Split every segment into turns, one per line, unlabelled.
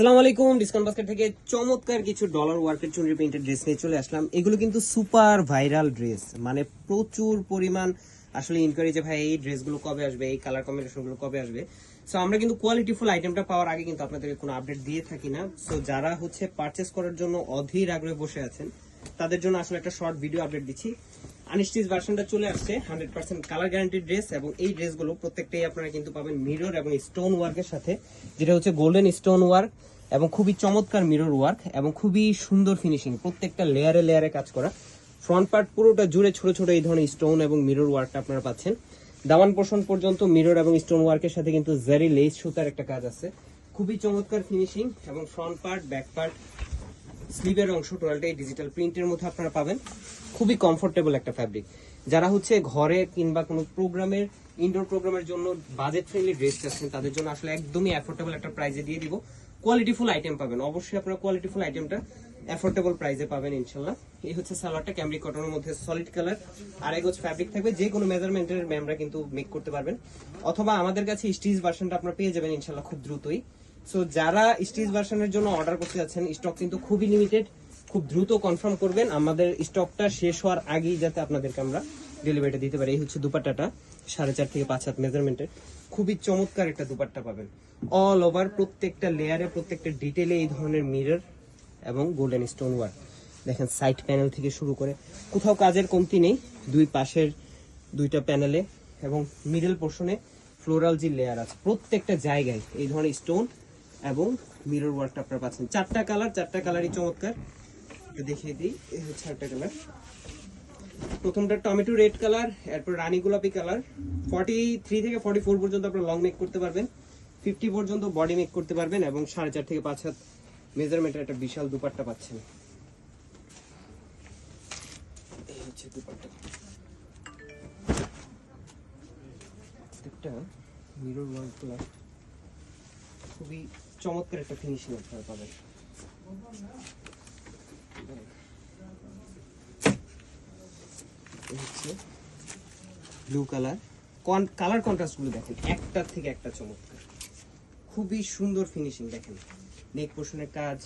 আসসালামু আলাইকুম, discount basket থেকে চমৎকার কিছু ডলার ওয়ার্কের চুনরি প্রিন্টেড ড্রেস নিয়ে চলে আসলাম। এগুলো কিন্তু সুপার ভাইরাল ড্রেস মানে প্রচুর পরিমাণ আসলে ইনকোয়ারি যে, ভাই, এই ড্রেসগুলো কবে আসবে? এই কালার কম্বিনেশনগুলো কবে আসবে? সো আমরা কিন্তু কোয়ালিটিফুল আইটেমটা পাওয়ার আগে কিন্তু আপনাদেরকে কোনো আপডেট দিয়ে থাকি না। সো যারা হচ্ছে পারচেস করার জন্য অধীর আগ্রহে বসে আছেন, তাদের জন্য আসলে একটা শর্ট ভিডিও আপডেট দিচ্ছি। আনস্টিচ ভার্সনটা চলে আসছে hundred percent colour guarantee dress এবং এই ড্রেসগুলো প্রত্যেকটাই আপনারা কিন্তু পাবেন মিরর এবং স্টোন ওয়ার্কের সাথে, যেটা হচ্ছে গোল্ডেন স্টোন ওয়ার্ক এবং খুবই চমৎকার মিরর ওয়ার্ক এবং খুবই সুন্দর ফিনিশিং প্রত্যেকটা লেয়ারে লেয়ারে কাজ করা। ফ্রন্ট পার্ট পুরোটা জুড়ে ছোট ছোট এই ধরনের স্টোন এবং মিরর ওয়ার্কটা আপনারা পাচ্ছেন। দামান পোর্শন পর্যন্ত মিরর এবং স্টোন ওয়ার্কের সাথে কিন্তু জেরি লেস সুতার একটা কাজ আছে। খুবই চমৎকার ফিনিশিং এবং ফ্রন্ট পার্ট ব্যাক পার্ট স্লিভের অংশ টোটালটাই ডিজিটাল প্রিন্টের মধ্যে আপনারা পাবেন। খুবই কমফোর্টেবল একটা ফ্যাব্রিক যারা হচ্ছে ঘরে কিংবা কোনো প্রোগ্রামের ইনডোর প্রোগ্রামের জন্য বাজেট ফ্রেন্ডলি ড্রেস চাচ্ছেন, তাদের জন্য আসলে একদমই অ্যাফোর্ডেবল একটা প্রাইজে দিয়ে দিব। কোয়ালিটিফুল আইটেম পাবেন। অবশ্যই আপনারা কোয়ালিটিফুল আইটেমটা অ্যাফোর্ডেবল প্রাইসে পাবেন ইনশাল্লাহ এই হচ্ছে সালোয়ারটা ক্যামরি কটনের মধ্যে সলিড কালার আর এগোজ ফ্যাব্রিক থাকবে, যে কোনো মেজারমেন্টের ম্যামরা কিন্তু মেক করতে পারবেন। অথবা আমাদের কাছে স্টিচ ভার্সনটা আপনারা পেয়ে যাবেন ইনশাল্লাহ খুব দ্রুতই। সো যারা স্টিচ ভার্সনের জন্য অর্ডার করতে যাচ্ছেন স্টক কিন্তু খুবই লিমিটেড খুব দ্রুত কনফার্ম করবেন। আমাদের স্টকটা শেষ হওয়ার আগেই যাতে আপনাদেরকে আমরা ডেলিভারিটা দিতে পারে। এই হচ্ছে দুপাট্টাটা, সাড়ে চার থেকে পাঁচ হাত মেজারমেন্টের খুবই চমৎকার একটা দুপাট্টা পাবেন। অল ওভার প্রত্যেকটা লেয়ারে প্রত্যেকটা ডিটেলে এই ধরনের মিরর এবং গোল্ডেন স্টোন ওয়ার্ক দেখেন সাইড প্যানেল থেকে শুরু করে কোথাও কাজের কমতি নেই, দুই পাশের দুইটা প্যানেলে এবং মিডল পোর্শনে ফ্লোরাল যে লেয়ার আছে, প্রত্যেকটা জায়গায় এই ধরনের স্টোন এবং মিরর ওয়ার্কটা আপনারা পাচ্ছেন। চারটা কালার চারটা কালারই চমৎকার। দেখিয়ে দিই, এই হচ্ছে চারটা কালার প্রথমটা টমেটো রেড কালার, এরপর রানী গোলাপি কালার। ফর্টি থ্রি থেকে ফর্টি ফোর পর্যন্ত আপনারা লং মেক করতে পারবেন। ফিফটি পর্যন্ত বডি মেক করতে পারবেন এবং সাড়ে চার থেকে পাঁচ হাত মেজারমেন্টের একটা বিশাল দুপাট্টা পাচ্ছেন। খুবই চমৎকার একটা ফিনিশিং আপনারা পাবেন এই হচ্ছে ব্লু কালার কালার কন্ট্রাস্টগুলো দেখেন, একটার থেকে একটা চমৎকার। খুবই সুন্দর ফিনিশিং দেখেন। নেক কাজ,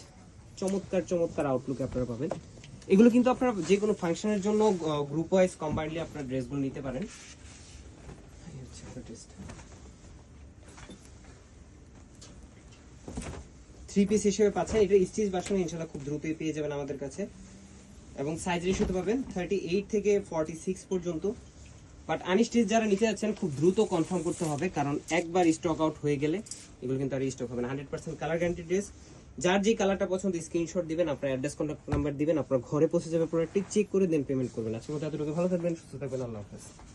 চমৎকার চমৎকার আপনারা পাবেন। এগুলো কিন্তু আপনারা যে কোনো ফাংশনের জন্য গ্রুপ ওয়াইজ কম্বাইন্ডলি আপনারা ড্রেসগুলো নিতে পারেন। থ্রি পিস হিসেবে পাচ্ছেন। এটা স্টিচ বাসন ইনশাল্লাহ খুব দ্রুতই পেয়ে যাবেন আমাদের কাছে। এবং সাইজ রেশিওতে পাবেন থার্টি এইট থেকে ফর্টি সিক্স পর্যন্ত। বাট আনস্টিচ যারা নিতে যাচ্ছেন, খুব দ্রুত কনফার্ম করতে হবে, কারণ একবার স্টক আউট হয়ে গেলে এগুলো কিন্তু আর স্টক হবে না। Hundred percent colour guarantee dress যার যে কালারটা পছন্দ স্ক্রিনশট দিবেন, আপনার অ্যাড্রেস কন্ট্যাক্ট নাম্বার দিবেন, আপনার ঘরে পৌঁছে যাবে প্রোডাক্টটি চেক করে দেন পেমেন্ট করবেন। আজকে মতো এতটুকু ভালো থাকবেন, সুস্থ থাকবেন। আল্লাহ হাফেজ।